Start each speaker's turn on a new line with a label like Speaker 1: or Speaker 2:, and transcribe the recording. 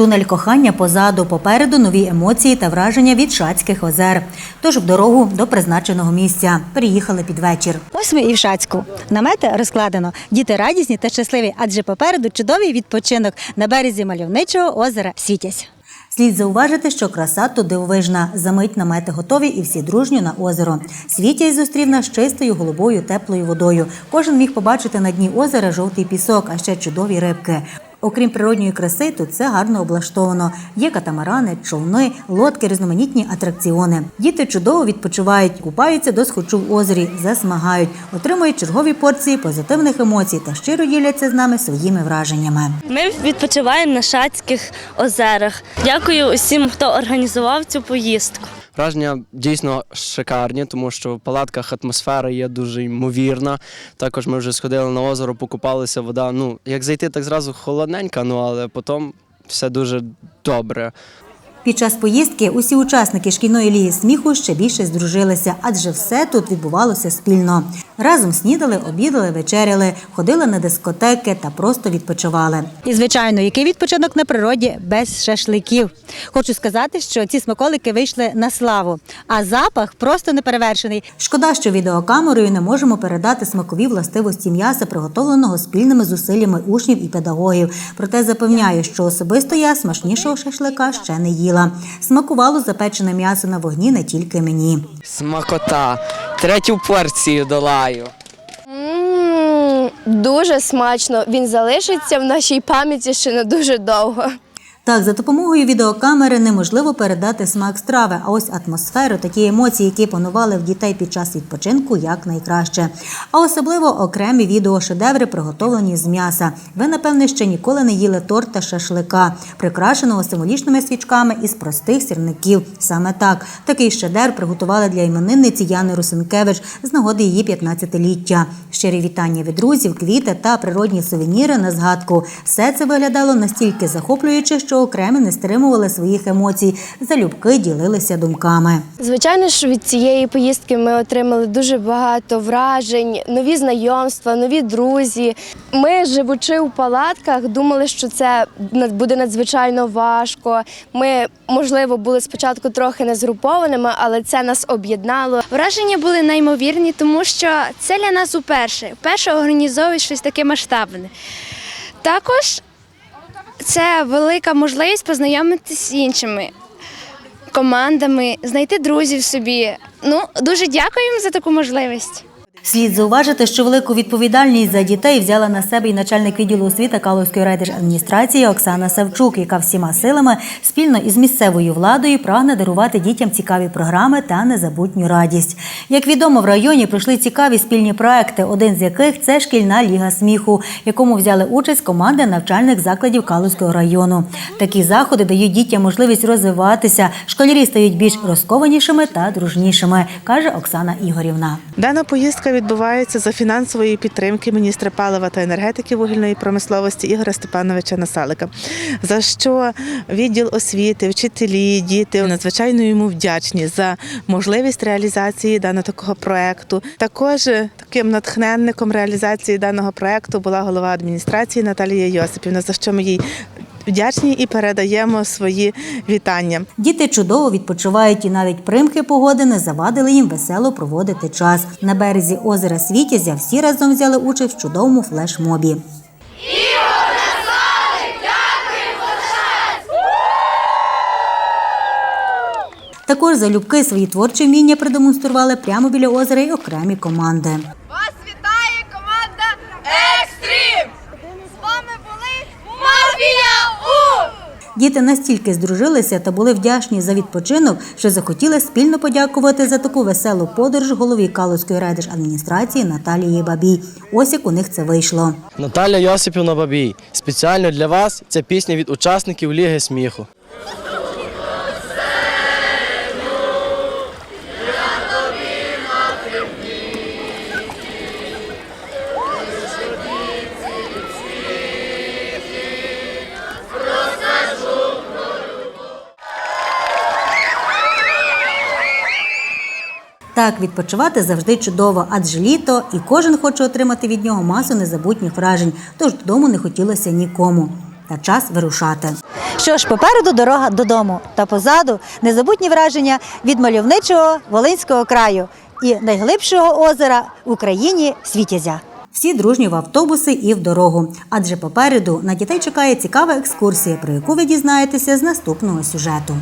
Speaker 1: Тунель кохання позаду, попереду нові емоції та враження від Шацьких озер. Тож в дорогу до призначеного місця. Переїхали під вечір. Ось ми і в Шацьку. Намети розкладено. Діти радісні та щасливі, адже попереду чудовий відпочинок на березі мальовничого озера Світязь. Слід зауважити, що краса тут дивовижна. Замить намети готові і всі дружньо на озеро. Світязь зустрів нас чистою, голубою, теплою водою. Кожен міг побачити на дні озера жовтий пісок, а ще чудові рибки. Окрім природньої краси, тут все гарно облаштовано. Є катамарани, човни, лодки, різноманітні атракціони. Діти чудово відпочивають, купаються до схочу в озері, засмагають, отримують чергові порції позитивних емоцій та щиро діляться з нами своїми враженнями.
Speaker 2: Ми відпочиваємо на Шацьких озерах. Дякую усім, хто організував цю поїздку.
Speaker 3: Враження дійсно шикарні, тому що в палатках атмосфера є дуже ймовірна. Також ми вже сходили на озеро, покупалися, вода. Ну, як зайти, так зразу холодненька, ну але потім все дуже добре.
Speaker 1: Під час поїздки усі учасники шкільної ліги сміху ще більше здружилися, адже все тут відбувалося спільно. Разом снідали, обідали, вечеряли, ходили на дискотеки та просто відпочивали. І звичайно, який відпочинок на природі без шашликів. Хочу сказати, що ці смаколики вийшли на славу, а запах просто неперевершений. Шкода, що відеокамерою не можемо передати смакові властивості м'яса, приготовленого спільними зусиллями учнів і педагогів. Проте запевняю, що особисто я смачнішого шашлика ще не їла. Смакувало запечене м'ясо на вогні не тільки мені.
Speaker 3: Смакота. Третю порцію долаю.
Speaker 4: Дуже смачно. Він залишиться в нашій пам'яті ще не дуже довго.
Speaker 1: Так, за допомогою відеокамери неможливо передати смак страви, а ось атмосферу, такі емоції, які панували в дітей під час відпочинку, як найкраще. А особливо окремі відеошедеври, приготовлені з м'яса. Ви, напевне, ще ніколи не їли торта шашлика, прикрашеного символічними свічками із простих сірників. Саме так такий шедевр приготували для іменинниці Яни Русинкевич з нагоди її 15-ліття. Щирі вітання від друзів, квіти та природні сувеніри на згадку. Все це виглядало настільки захоплююче, що окремі не стримували своїх емоцій. Залюбки ділилися думками.
Speaker 4: Звичайно ж, від цієї поїздки ми отримали дуже багато вражень, нові знайомства, нові друзі. Ми, живучи у палатках, думали, що це буде надзвичайно важко. Ми, можливо, були спочатку трохи незгрупованими, але це нас об'єднало.
Speaker 5: Враження були неймовірні, тому що це для нас уперше. Вперше організовують щось таке масштабне. Також це велика можливість познайомитися з іншими командами, знайти друзів собі. Ну, дуже дякуємо за таку можливість.
Speaker 1: Слід зауважити, що велику відповідальність за дітей взяла на себе і начальник відділу освіти Калузької райдержадміністрації Оксана Савчук, яка всіма силами спільно із місцевою владою прагне дарувати дітям цікаві програми та незабутню радість. Як відомо, в районі пройшли цікаві спільні проекти, один з яких це шкільна ліга сміху, якому взяли участь команди навчальних закладів Калузького району. Такі заходи дають дітям можливість розвиватися. Школярі стають більш розкованішими та дружнішими, каже Оксана Ігорівна.
Speaker 6: Дана поїздка відбувається за фінансової підтримки міністра палива та енергетики вугільної промисловості Ігоря Степановича Насалика. За що відділ освіти, вчителі, діти надзвичайно йому вдячні за можливість реалізації даного такого проекту. Також таким натхненником реалізації даного проекту була голова адміністрації Наталія Йосипівна, за що ми їй вдячні і передаємо свої вітання.
Speaker 1: Діти чудово відпочивають і навіть примки погоди не завадили їм весело проводити час. На березі озера Світязя всі разом взяли участь в чудовому флешмобі. Також залюбки свої творчі вміння продемонстрували прямо біля озера й окремі команди.
Speaker 7: Вас вітає команда Екстрім! З вами були Мафія У!
Speaker 1: Діти настільки здружилися та були вдячні за відпочинок, що захотіли спільно подякувати за таку веселу подорож голові Калузької райдержадміністрації Наталії Бабій. Ось як у них це вийшло.
Speaker 3: Наталя Йосипівна Бабій. Спеціально для вас ця пісня від учасників Ліги сміху.
Speaker 1: Так, відпочивати завжди чудово, адже літо, і кожен хоче отримати від нього масу незабутніх вражень, тож додому не хотілося нікому. Та час вирушати. Що ж, попереду дорога додому, та позаду незабутні враження від мальовничого Волинського краю і найглибшого озера в Україні Світязя. Всі дружні в автобуси і в дорогу, адже попереду на дітей чекає цікава екскурсія, про яку ви дізнаєтеся з наступного сюжету.